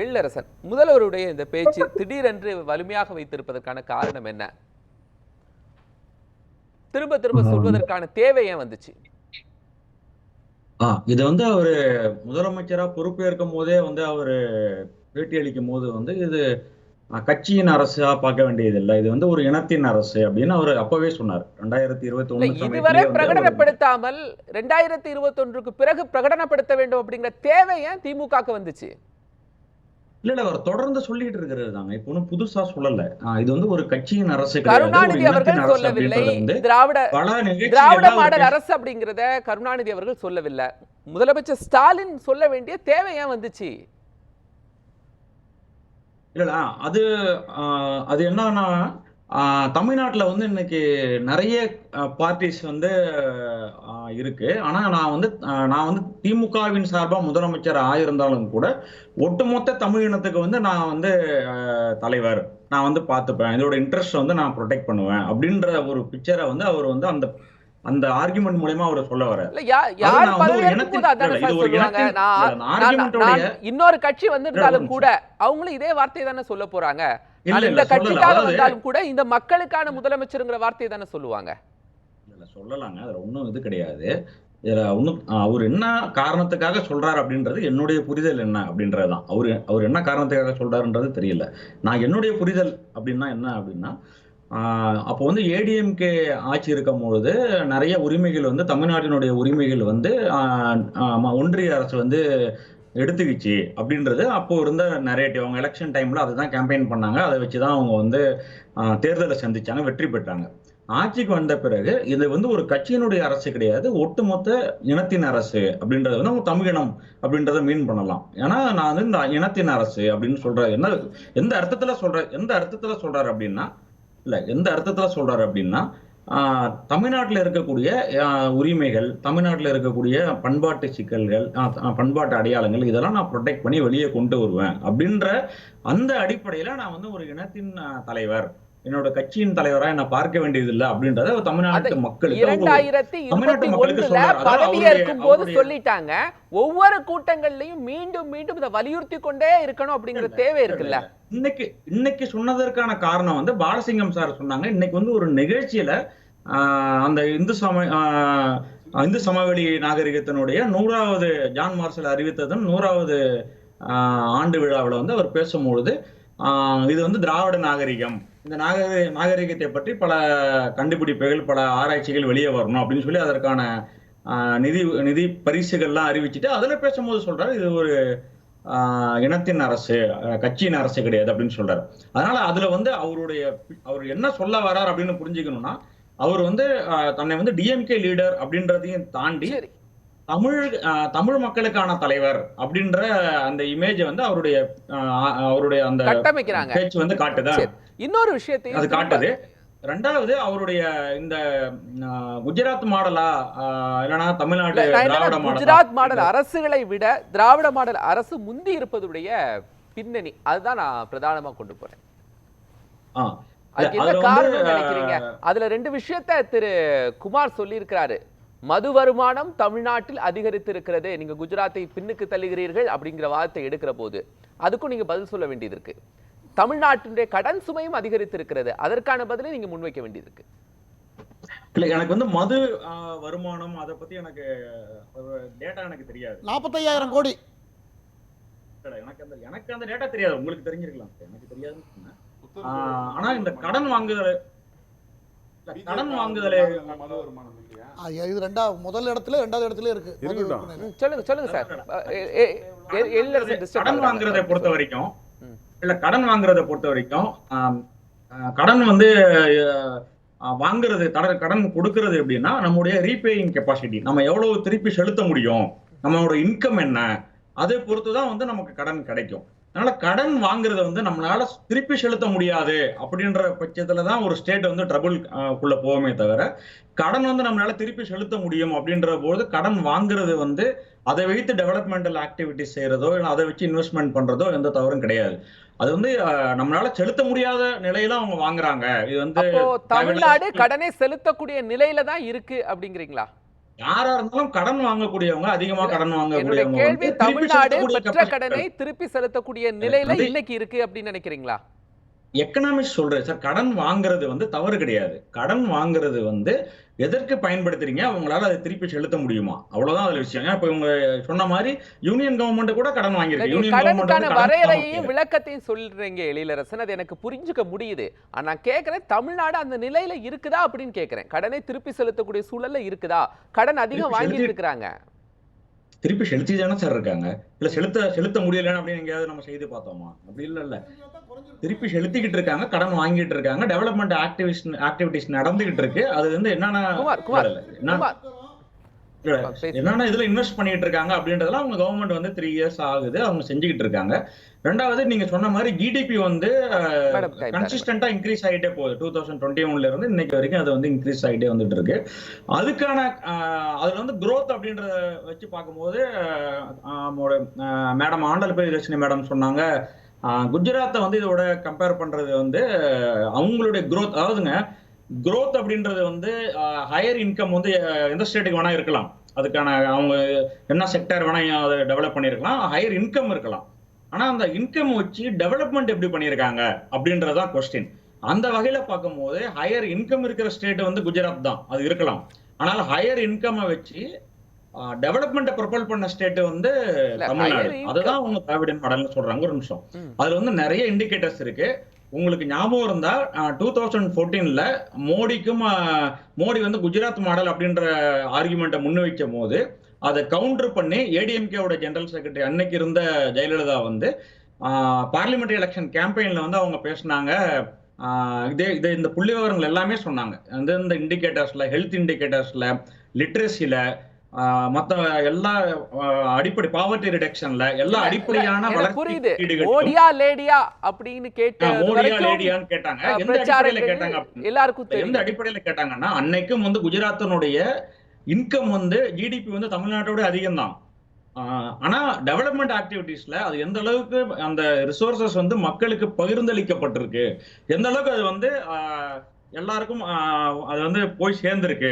எழிலரசன் முதல்வருடைய இந்த பேச்சு திடீரென்று வலிமையாக வைத்திருப்பதற்கான காரணம் என்ன? திரும்ப திரும்ப சொல்வதற்கான தேவை ஏன் வந்துச்சு? ஆ இது வந்து அவரு முதலமைச்சரா பொறுப்பேற்கும் போதே வந்து அவரு பேட்டி அளிக்கும் போது வந்து இது கட்சியின் அரசா பார்க்க வேண்டியதில்லை. இது வந்து ஒரு இனத்தின் அரசு அப்படின்னு அவர் அப்பவே சொன்னார். ரெண்டாயிரத்தி இருபத்தி ஒண்ணு இதுவரை பிரகடனப்படுத்தாமல் ரெண்டாயிரத்தி இருபத்தொன்றுக்கு பிறகு பிரகடனப்படுத்த வேண்டும் அப்படிங்கிற தேவை ஏன் திமுகக்கு வந்துச்சு? இல்ல இல்ல அவர் தொடர்ந்து சொல்லிட்டு இருக்கிறது தாங்க. இப்ப ஒன்றும் புதுசா சொல்லல. இது வந்து ஒரு கட்சியின் அரசு கருணாநிதி அவர்கள் சொல்லவில்லை. திராவிட திராவிட மாடல் அரசு அப்படிங்கிறத கருணாநிதி அவர்கள் சொல்லவில்லை. முதலமைச்சர் ஸ்டாலின் சொல்ல வேண்டிய தேவை ஏன் வந்துச்சு? இல்ல அது அது என்னன்னா தமிழ்நாட்டுல வந்து இன்னைக்கு நிறைய பார்ட்டிஸ் வந்து இருக்கு. ஆனா நான் வந்து நான் வந்து திமுகவின் சார்பா முதலமைச்சர் ஆயிருந்தாலும் கூட ஒட்டுமொத்த தமிழ் இனத்துக்கு வந்து நான் வந்து தலைவர். நான் வந்து பார்த்துப்பேன். இதோட இன்ட்ரெஸ்ட் வந்து நான் ப்ரொடெக்ட் பண்ணுவேன். அப்படின்ற ஒரு பிக்சரை வந்து அவர் வந்து அந்த அந்த ஆர்குமெண்ட் மூலயமா அவர் சொல்ல வர இன்னொரு கட்சி வந்திருந்தாலும் கூட அவங்களும் இதே வார்த்தையை தானே சொல்ல போறாங்க. இந்த கட்சிக்காக வந்தாலும் கூட இந்த மக்களுக்கான முதலமைச்சருங்கிற வார்த்தையை தானே சொல்லுவாங்க. இல்ல சொல்லலாங்க. அதுல ஒன்றும் இது கிடையாது. இதுல ஒன்றும் அவர் என்ன காரணத்துக்காக சொல்றாரு அப்படின்றது என்னுடைய புரிதல் என்ன அப்படின்றதுதான் அவர் அவர் என்ன காரணத்துக்காக சொல்றாருன்றது தெரியல. நான் என்னுடைய புரிதல் அப்படின்னா என்ன அப்படின்னா ஆஹ் அப்போ வந்து ஏடிஎம்கே ஆட்சி இருக்கும் பொழுது நிறைய உரிமைகள் வந்து தமிழ்நாட்டினுடைய உரிமைகள் வந்து ஒன்றிய அரசு வந்து எடுத்துக்கிச்சு அப்படின்றது அப்போ இருந்த நரேட்டிவ் அவங்க எலெக்ஷன் டைம்ல அதுதான் கேம்பெயின் பண்ணாங்க. அதை வச்சு தான் அவங்க வந்து தேர்தலை சந்திச்சாங்க வெற்றி பெற்றாங்க. ஆட்சிக்கு வந்த பிறகு இது வந்து ஒரு கட்சியினுடைய அரசு கிடையாது. ஒட்டுமொத்த இனத்தின் அரசு அப்படின்றது வந்து அவங்க தமிழினம் அப்படின்றத மீன் பண்ணலாம். ஏன்னா நான் வந்து இந்த இனத்தின் அரசு அப்படின்னு சொல்ற என்ன எந்த அர்த்தத்துல சொல்ற எந்த அர்த்தத்துல சொல்றாரு அப்படின்னா இல்ல எந்த அர்த்தத்துல சொல்றாரு அப்படின்னா தமிழ்நாட்டுல இருக்கக்கூடிய ஆஹ் உரிமைகள் தமிழ்நாட்டுல இருக்கக்கூடிய பண்பாட்டு சிக்கல்கள் ஆஹ் பண்பாட்டு அடையாளங்கள் இதெல்லாம் நான் ப்ரொடெக்ட் பண்ணி வெளியே கொண்டு வருவேன். அப்படின்ற அந்த அடிப்படையில நான் வந்து ஒரு இனத்தின் தலைவர். என்னோட கட்சியின் தலைவரா என்ன பார்க்க வேண்டியதில்லை அப்படின்றத தமிழ்நாட்டு மக்களுக்கு இரண்டாயிரத்தி இருபத்தி ஏற்கும் போது சொல்லிட்டாங்க. ஒவ்வொரு கூட்டங்கள்லயும் மீண்டும் மீண்டும் இதை வலியுறுத்தி கொண்டே இருக்கணும் அப்படிங்கிற இல்ல, தேவை இருக்குல்ல? இன்னைக்கு இன்னைக்கு சொன்னதற்கான காரணம் வந்து பாலசிங்கம் சார் சொன்னாங்க. இன்னைக்கு வந்து ஒரு நிகழ்ச்சியில அந்த இந்து சம இந்து சமவெளி நாகரிகத்தினுடைய நூறாவது ஜான் மார்சல் அறிவித்ததன் நூறாவது ஆண்டு விழாவில் வந்து அவர் பேசும்பொழுது இது வந்து திராவிட நாகரிகம். இந்த நாகரி நாகரிகத்தை பற்றி பல கண்டுபிடிப்புகள் பல ஆராய்ச்சிகள் வெளியே வரணும் அப்படின்னு சொல்லி அதற்கான நிதி நிதி பரிசுகள்லாம் அறிவிச்சுட்டு அதில் பேசும்போது சொல்றாரு இது ஒரு இனத்தின் அரசு கட்சியின் அரசு கிடையாது அப்படின்னு சொல்றாரு. அதனால அதுல வந்து அவருடைய அவர் என்ன சொல்ல வரார் அப்படின்னு புரிஞ்சுக்கணும்னா அவர் வந்து தன்னை வந்து டிஎம்கே லீடர் அப்படின்றதையும் தாண்டி தமிழ் தமிழ் மக்களுக்கான தலைவர் அப்படின்ற அந்த இமேஜ் வந்து அவருடைய அவருடைய அந்த கட்டமைக்கிறாங்க. பேச்சு வந்து காட்டுதா. இன்னொரு விஷயத்தையும் அது காட்டுது. ரெண்டாவது அவருடைய இந்த குஜராத் மாடலா இல்லைன்னா தமிழ்நாடு திராவிட குஜராத் மாடல் அரசுகளை விட திராவிட மாடல் அரசு முந்தி இருப்பதுடைய பின்னணி. அதுதான் நான் பிரதானமா கொண்டு போறேன். அதுக்கு என்ன காரணம் நினைக்கிறீங்க? அதுல ரெண்டு விஷயத்த திரு குமார் சொல்லியிருக்கிறாரு. மது வருமானம் தமிழ்நாட்டில் அதிகரித்து இருக்கிறது நீங்க குஜராத்தை பின்னுக்கு தள்ளுகிறீர்கள் அப்படிங்கிற வார்த்தை எடுக்கிற போது அதுக்கும் நீங்க பதில் சொல்ல வேண்டியது இருக்கு. தமிழ்நாட்டினுடைய கடன் சுமையும் அதிகரித்து இருக்கிறது அதற்கான பதிலை நீங்க முன்வைக்க வேண்டியது இருக்கு. இல்ல எனக்கு வந்து மது ஆஹ், வருமானம் அதை பத்தி எனக்கு டேட்டா எனக்கு தெரியாது. நாற்பத்தையாயிரம் கோடி. இல்ல, எனக்கு அந்த எனக்கு அந்த டேட்டா தெரியாது. உங்களுக்கு தெரிஞ்சிருக்கலாம். எனக்கு ஆஹ், ஆனா இந்த கடன் வாங்குதல் கடன் வாங்குதலே. இது ரெண்டா முதல் இடத்துல ரெண்டாவது இடத்துல இருக்கு. சொல்லுங்க சொல்லுங்க சார். கடன். வாங்குறதை பொறுத்த வரைக்கும். இல்ல கடன் வாங்குறதை பொறுத்த வரைக்கும் கடன் வந்து வாங்குறது கடன் கடன் கொடுக்கறது எப்படின்னா நம்முடைய ரீபேயிங் கெப்பாசிட்டி நம்ம எவ்வளவு திருப்பி செலுத்த முடியும்? நம்மளோட இன்கம் என்ன? அதை பொறுத்து தான் வந்து நமக்கு கடன் கிடைக்கும். அதனால கடன் வாங்குறத வந்து நம்மளால திருப்பி செலுத்த முடியாது அப்படின்ற பட்சத்துல தான் ஒரு ஸ்டேட் வந்து ட்ரபுள் குள்ள போவோமே தவிர கடன் வந்து நம்மளால திருப்பி செலுத்த முடியும் அப்படின்ற போது கடன் வாங்குறது வந்து அதை வைத்து டெவலப்மெண்டல் ஆக்டிவிட்டிஸ் செய்யறதோ இல்லை அதை வச்சு இன்வெஸ்ட்மெண்ட் பண்றதோ எந்த தவறும் கிடையாது. அது வந்து அஹ், நம்மளால செலுத்த முடியாத நிலையில அவங்க வாங்குறாங்க. இது வந்து தமிழ்நாடு கடனை செலுத்தக்கூடிய நிலையில தான் இருக்கு அப்படிங்கிறீங்களா? யாரா இருந்தாலும் கடன் வாங்கக்கூடியவங்க அதிகமா கடன் வாங்கக்கூடியவங்க கேள்வி தமிழ்நாடு பெற்ற கடனை திருப்பி செலுத்தக்கூடிய நிலையில இன்னைக்கு இருக்கு அப்படின்னு நினைக்கிறீங்களா? எக்கனாமிக்ஸ் சொல்றேன். சார் கடன் வாங்குறது வந்து தவறு கிடையாது. கடன் வாங்குறது வந்து எதற்கு பயன்படுத்துறீங்க? உங்களால அதை திருப்பி செலுத்த முடியுமா? அவ்வளவுதான் அதுல விஷயம். இப்ப இவங்க சொன்ன மாதிரி யூனியன் கவர்மெண்ட் கூட கடன் வாங்கியிருக்கு. யூனியன் கவர்மெண்ட் விளக்கத்தையும் சொல்றீங்க எழிலரசன். அது எனக்கு புரிஞ்சுக்க முடியுது. ஆனா நான் கேக்குறேன் தமிழ்நாடு அந்த நிலையில இருக்குதா அப்படின்னு கேக்குறேன். கடனை திருப்பி செலுத்தக்கூடிய சூழல்ல இருக்குதா? கடன் அதிகம் வாங்கிட்டு இருக்கிறாங்க. திருப்பி செலுத்தி தானே சார் இருக்காங்க. இல்ல செலுத்த செலுத்த முடியலன்னு அப்படின்னு எங்கேயாவது நம்ம செய்து பார்த்தோமா? அப்படி இல்ல இல்ல. திருப்பி செலுத்திக்கிட்டு இருக்காங்க கடன் வாங்கிட்டு இருக்காங்க டெவலப்மெண்ட் ஆக்டிவிஸ் ஆக்டிவிட்டிஸ் நடந்துகிட்டு இருக்கு. அது வந்து என்னன்னா என்னன்னா இதுல இன்வெஸ்ட் பண்ணிட்டு இருக்காங்க அப்படின்றதெல்லாம் அவங்க கவர்மெண்ட் வந்து த்ரீ இயர்ஸ் ஆகுது. அவங்க செஞ்சுக்கிட்டு இருக்காங்க ரெண்டாவது நீங்க சொன்ன மாதிரி ஜிடிபி வந்து. கன்சிஸ்டன்டா இன்க்ரீஸ் ஆகிட்டே போகுது. டூ தௌசண்ட் டுவெண்ட்டி ஒன்ல இருந்து இன்னைக்கு வரைக்கும் அது வந்து இன்க்ரீஸ் ஆகிட்டே வந்துட்டு இருக்கு அதுக்கான அதுல வந்து growth அப்படின்றத வச்சு பார்க்கும்போது மேடம் ஆண்டல் பிரியதர்ஷினி மேடம் சொன்னாங்க. குஜராத்தை வந்து இதோட கம்பேர் பண்றது வந்து அவங்களுடைய growth அதாவதுங்க growth அப்படின்றது வந்து ஹையர் இன்கம் வந்து எந்த ஸ்டேட்டுக்கு வேணா இருக்கலாம். அதுக்கான அவங்க என்ன செக்டர் வேணா அதை டெவலப் பண்ணியிருக்கலாம் ஹையர் இன்கம் இருக்கலாம். ஆனா அந்த இன்கம் வச்சு டெவலப்மெண்ட் எப்படி பண்ணியிருக்காங்க அப்படின்றதுதான் கொஸ்டின் அந்த வகையில பார்க்கும்போது ஹையர் இன்கம் இருக்கிற ஸ்டேட் வந்து குஜராத் தான். அது இருக்கலாம். ஆனால் ஹையர் இன்கம் வச்சு டெவலப்மெண்ட்டை ப்ரொபல் பண்ண ஸ்டேட் வந்து தமிழ்நாடு. அதுதான் அவங்க திராவிடன் மாடல்னு சொல்றாங்க. ஒரு நிமிஷம். அதுல வந்து நிறைய இண்டிகேட்டர்ஸ் இருக்கு. உங்களுக்கு ஞாபகம் இருந்தா டூ தௌசண்ட் ஃபோர்டீன்ல மோடிக்கும் மோடி வந்து குஜராத் மாடல் அப்படின்ற ஆர்குமெண்ட்டை முன்வைக்கும் போது அதை கவுண்டர் பண்ணி ஏடிஎம்கேவோட ஜெனரல் செக்ரட்டரி அன்னைக்கு இருந்த ஜெயலலிதா வந்து பார்லிமெண்ட்ரி எலெக்ஷன் கேம்பெயின்ல வந்து அவங்க பேசினாங்க. இதே இதே இந்த புள்ளி விவரங்கள் எல்லாமே சொன்னாங்க. அந்த இந்த இண்டிகேட்டர்ஸ்ல ஹெல்த் இண்டிகேட்டர்ஸ்ல லிட்ரஸில மத்த எல்லா அடிப்படை பாவர்ட்டி ரிடக்ஷன்ல எல்லா அடிப்படையான புரியுது. மோடியா லேடியா அப்படின்னு கேட்ட மோடியா லேடியான்னு கேட்டாங்க. எந்த அடிப்படையில கேட்டாங்க எல்லாருக்கும் எந்த அடிப்படையில கேட்டாங்கன்னா அன்னைக்கும் வந்து குஜராத்தினுடைய இன்கம் வந்து ஜிடிபி வந்து தமிழ்நாட்டோட அதிகம் தான் ஆனா டெவலப்மெண்ட் ஆக்டிவிட்டீஸ்ல அது எந்த அளவுக்கு அந்த ரிசோர்சஸ் வந்து மக்களுக்கு பகிர்ந்தளிக்கப்பட்டிருக்கு? எந்த அளவுக்கு அது வந்து எல்லாருக்கும் அது வந்து போய் சேர்ந்திருக்கு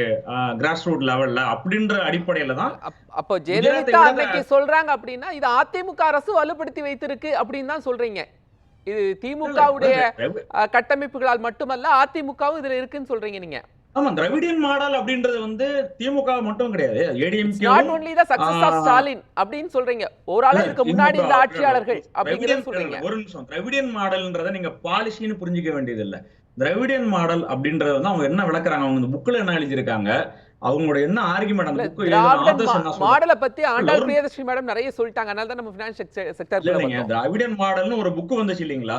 கிராஸ் ரூட் லெவல்ல அப்படின்ற அடிப்படையில தான் அப்- அப்போ ஜெயலலிதா அன்னைக்கு சொல்றாங்க அப்படின்னா இது அதிமுக அரசு வலுப்படுத்தி வைத்திருக்கு அப்படின்னு தான் சொல்றீங்க. இது திமுகவுடைய கட்டமைப்புகளால் மட்டுமல்ல அதிமுகவும் இதுல இருக்குன்னு சொல்றீங்க நீங்க. ஆமா திராவிடியன் மாடல் அப்படின்றது வந்து திமுக மட்டும் கிடையாது not ADMK only the success of. Stalin அப்படின்னு சொல்றீங்க. ஓராளா இதுக்கு முன்னாடி இந்த ஆட்சியாளர்கள் அப்படிங்கறத சொல்றீங்க. ஒரு நிமிஷம் திராவிடியன் மாடல்ன்றத நீங்க பாலிசின்னு புரிஞ்சுக்க வேண்டியது இல்ல திராவிடியன் மாடல் அப்படின்றத வந்து அவங்க என்ன விளக்குறாங்க? அவங்க இந்த புக்ல என்ன எழுதியிருக்காங்க? அவங்களோட என்ன ஆர்குமெண்ட் அந்த புக் திராவிடன் மாடலை பத்தி ஆண்டாள் பிரியதர்ஷினி மேடம் நிறைய சொல்லிட்டாங்க. அதனால தான் நம்ம பினான்ஸ் செக்டர் இல்ல இல்லைங்க. திராவிடியன் மாடல்னு ஒரு புக் வந்துச்சு இல்லைங்களா.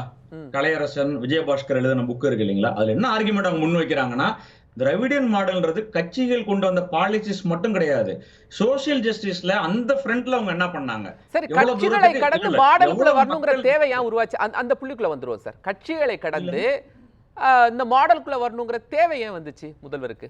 கலையரசன் விஜயபாஸ்கர் எழுதின புக் இருக்கு இல்லைங்களா? அதுல என்ன ஆர்குமெண்ட் அவங்க முன் வைக்கிறாங்கன்னா திராவிடியன் மாடல்ன்றது கட்சிகள் கொண்டு வந்த பாலிசிஸ் மட்டும் கிடையாது. சோசியல் ஜஸ்டிஸ்ல அந்த ஃப்ரண்ட்ல அவங்க என்ன பண்ணாங்க? சரி கட்சிகளை கடந்து மாடலுக்குள்ள வரணுங்கிற தேவை ஏன் உருவாச்சு? அந்த- புள்ளிக்குள்ள வந்துருவோம் சார். கட்சிகளை கடந்து இந்த மாடலுக்குள்ளே வரணுங்கிற தேவை ஏன் வந்துச்சு முதல்வருக்கு?